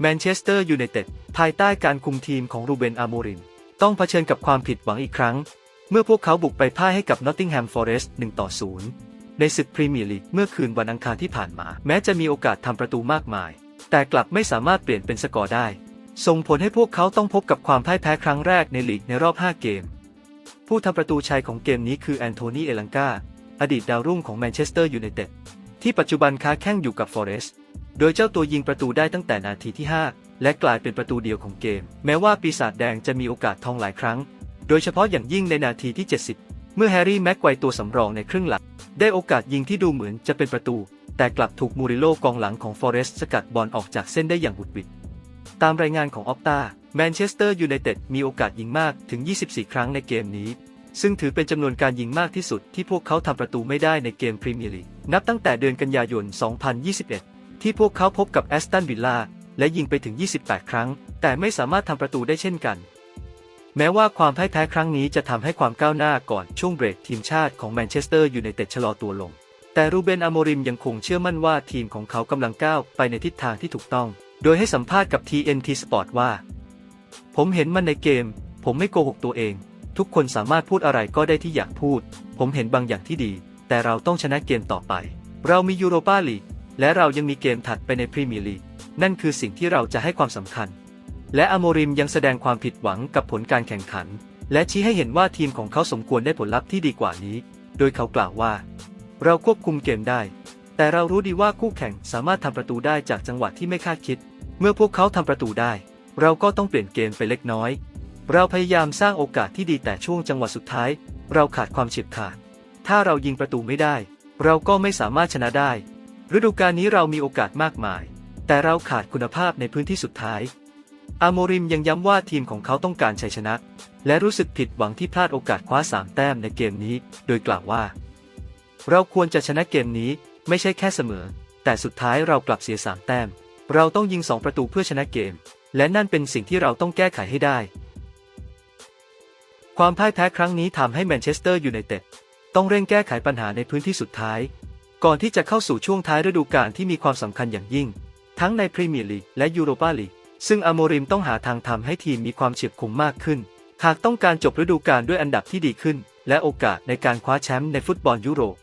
แมนเชสเตอร์ยูไนเต็ดภายใต้การคุมทีมของรูเบนอาโมริมต้องเผชิญกับความผิดหวังอีกครั้ง เมื่อพวกเขาบุกไปพ่ายให้กับนอตติงแฮมฟอเรสต์1ต่อ0ในศึกพรีเมียร์ลีกเมื่อคืนวันอังคารที่ผ่านมา แม้จะมีโอกาสทำประตูมากมาย แต่กลับไม่สามารถเปลี่ยนเป็นสกอร์ได้ ส่งผลให้พวกเขาต้องพบกับความพ่ายแพ้ครั้งแรกในลีกในรอบ 5 เกม ผู้ทำประตูชัยของเกมนี้คือแอนโทนีเอลังกาอดีตดาวรุ่งของแมนเชสเตอร์ยูไนเต็ดที่ปัจจุบันค้าแข่งอยู่กับฟอเรสต์ โดยเจ้าตัวยิงประตูได้ตั้งแต่นาทีที่ 5 และกลายเป็นประตูเดียวของเกม แม้ว่าปีศาจแดงจะมีโอกาสทองหลายครั้ง โดยเฉพาะอย่างยิ่งในนาทีที่ 70 เมื่อแฮร์รี่แม็กไกวตัวสำรองในครึ่งหลัง ได้โอกาสยิงที่ดูเหมือนจะเป็นประตู แต่กลับถูกมูริโลกองหลังของฟอเรสต์สกัดบอลออกจากเส้นได้อย่างบุดวิดตามรายงานของออฟตาแมนเชสเตอร์ยูไนเต็ดมีโอกาสยิงมากถึง 24 ครั้งในเกมนี้ ซึ่งถือเป็นจำนวนการยิงมากที่สุดที่พวกเขาทำประตูไม่ได้ในเกมพรีเมียร์ลีกนับตั้งแต่เดือนกันยายน 2021 ที่พวกเขาพบกับแอสตันวิลล่าและยิงไปถึง 28 ครั้ง แต่ไม่สามารถทำประตูได้เช่นกัน แม้ว่าความพ่ายแพ้ครั้งนี้จะทำให้ความก้าวหน้าก่อนช่วงเบรกทีมชาติของแมนเชสเตอร์อยูไนเต็ดชะลอตัวลง แต่รูเบนอโมริมยังคงเชื่อมั่นว่าทีมของเขากำลังก้าวไปในทิศทางที่ถูกต้อง โดยให้สัมภาษณ์กับ TNT Sport ว่า ผมเห็นมันในเกม ผมไม่โกหกตัวเอง ทุกคนสามารถพูดอะไรก็ได้ที่อยากพูด ผมเห็นบางอย่างที่ดี แต่เราต้องชนะเกมต่อไป เรามียูโรปาลีก และเรายังมีเกมถัดไปในพรีเมียร์ลีกนั่นคือสิ่งที่เราจะให้ความสำคัญ และอโมริมยังแสดงความผิดหวังกับผลการแข่งขัน และชี้ให้เห็นว่าทีมของเขาสมควรได้ผลลัพธ์ที่ดีกว่านี้ โดยเขากล่าวว่า เราควบคุมเกมได้ แต่เรารู้ดีว่าคู่แข่งสามารถทำประตูได้จากจังหวะที่ไม่คาดคิด เมื่อพวกเขาทำประตูได้ เราก็ต้องเปลี่ยนเกมไปเล็กน้อย เราพยายามสร้างโอกาสที่ดีแต่ช่วงจังหวะสุดท้าย เราขาดความเฉียบขาด ถ้าเรายิงประตูไม่ได้ เราก็ไม่สามารถชนะได้ ฤดูกาลนี้เรามีโอกาสมากมาย แต่เราขาดคุณภาพในพื้นที่สุดท้าย อาโมริมยังย้ำว่าทีมของเขาต้องการชัยชนะ และรู้สึกผิดหวังที่พลาดโอกาสคว้าสามแต้มในเกมนี้ โดยกล่าวว่า เราควรจะชนะเกมนี้ไม่ใช่แค่เสมอ แต่สุดท้ายเรากลับเสียสามแต้ม เราต้องยิงสองประตูเพื่อชนะเกม และนั่นเป็นสิ่งที่เราต้องแก้ไขให้ได้ ความพ่ายแพ้ครั้งนี้ทำให้แมนเชสเตอร์ยูไนเต็ดต้องเร่งแก้ไขปัญหาในพื้นที่สุดท้าย ก่อนที่จะเข้าสู่ช่วงท้ายฤดูกาลที่มีความสำคัญอย่างยิ่ง ทั้งในพรีเมียร์ลีกและยูโรปาลีกซึ่งอโมริมต้องหาทางทำให้ทีมมีความเฉียบคมมากขึ้น หากต้องการจบฤดูกาลด้วยอันดับที่ดีขึ้น และโอกาสในการคว้าแชมป์ในฟุตบอลยุโรป